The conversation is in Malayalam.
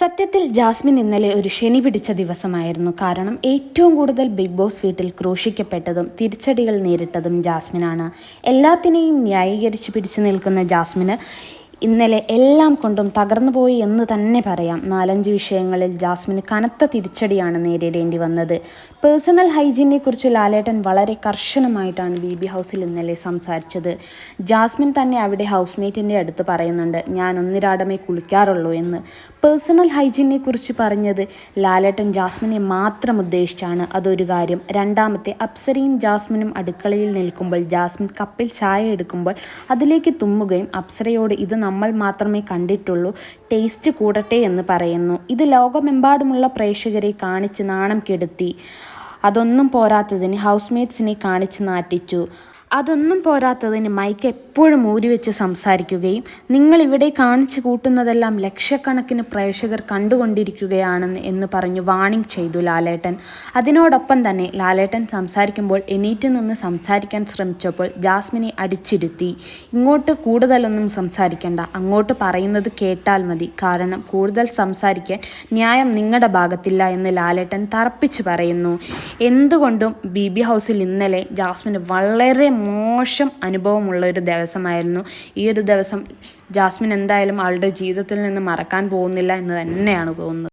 സത്യത്തിൽ ജാസ്മിൻ ഇന്നലെ ഒരു ശനി പിടിച്ച ദിവസമായിരുന്നു. കാരണം ഏറ്റവും കൂടുതൽ ബിഗ് ബോസ് വീട്ടിൽ ക്രൂശിക്കപ്പെട്ടതും തിരിച്ചടികൾ നേരിട്ടതും ജാസ്മിനാണ്. എല്ലാത്തിനെയും ന്യായീകരിച്ച് പിടിച്ചു നിൽക്കുന്ന ജാസ്മിന് ഇന്നലെ എല്ലാം കൊണ്ടും തകർന്നുപോയി എന്ന് തന്നെ പറയാം. നാലഞ്ച് വിഷയങ്ങളിൽ ജാസ്മിന് കനത്ത തിരിച്ചടിയാണ് നേരിടേണ്ടി വന്നത്. പേഴ്സണൽ ഹൈജീനെ കുറിച്ച് ലാലേട്ടൻ വളരെ കർശനമായിട്ടാണ് ബി ബി ഹൗസിൽ ഇന്നലെ സംസാരിച്ചത്. ജാസ്മിൻ തന്നെ അവിടെ ഹൗസ്മേറ്റിന്റെ അടുത്ത് പറയുന്നുണ്ട് ഞാൻ ഒന്നിരാടമേ കുളിക്കാറുള്ളൂ എന്ന്. പേഴ്സണൽ ഹൈജീനെ കുറിച്ച് പറഞ്ഞത് ലാലേട്ടൻ ജാസ്മിനെ മാത്രം ഉദ്ദേശിച്ചാണ്. അതൊരു കാര്യം. രണ്ടാമത്തെ അപ്സരയും ജാസ്മിനും അടുക്കളയിൽ നിൽക്കുമ്പോൾ ജാസ്മിൻ കപ്പിൽ ചായ എടുക്കുമ്പോൾ അതിലേക്ക് തുമ്മുകയും അപ്സരയോട് ഇത് നമ്മൾ മാത്രമേ കണ്ടിട്ടുള്ളൂ. ടേസ്റ്റ് കൂടട്ടെ എന്ന് പറയുന്നു. ഇത് ലോകമെമ്പാടുമുള്ള പ്രേക്ഷകരെ കാണിച്ച് നാണം കെടുത്തി. അതൊന്നും പോരാത്തതിന് ഹൗസ്മേറ്റ്സിനെ കാണിച്ച് നാട്ടിച്ചു അതൊന്നും പോരാത്തതിന് മൈക്ക് എപ്പോഴും ഊരി വെച്ച് സംസാരിക്കുകയും നിങ്ങൾ ഇവിടെ കാണിച്ചു കൂട്ടുന്നതെല്ലാം ലക്ഷക്കണക്കിന് പ്രേക്ഷകർ കണ്ടുകൊണ്ടിരിക്കുകയാണെന്ന് എന്ന് പറഞ്ഞു വാണിംഗ് ചെയ്തു ലാലേട്ടൻ. അതിനോടൊപ്പം തന്നെ ലാലേട്ടൻ സംസാരിക്കുമ്പോൾ എണീറ്റ് നിന്ന് സംസാരിക്കാൻ ശ്രമിച്ചപ്പോൾ ജാസ്മിനെ അടിച്ചിരുത്തി. ഇങ്ങോട്ട് കൂടുതലൊന്നും സംസാരിക്കേണ്ട. അങ്ങോട്ട് പറയുന്നത് കേട്ടാൽ മതി. കാരണം കൂടുതൽ സംസാരിക്കാൻ ന്യായം നിങ്ങളുടെ ഭാഗത്തില്ല എന്ന് ലാലേട്ടൻ തറപ്പിച്ചു പറയുന്നു. എന്തുകൊണ്ടും ബി ബി ഹൗസിൽ ഇന്നലെ ജാസ്മിന് വളരെ മോശം അനുഭവമുള്ള ഒരു ദിവസമായിരുന്നു. ഈ ഒരു ദിവസം ജാസ്മിൻ എന്തായാലും ആളുടെ ജീവിതത്തിൽ നിന്ന് മറക്കാൻ പോകുന്നില്ല എന്ന് തന്നെയാണ് തോന്നുന്നത്.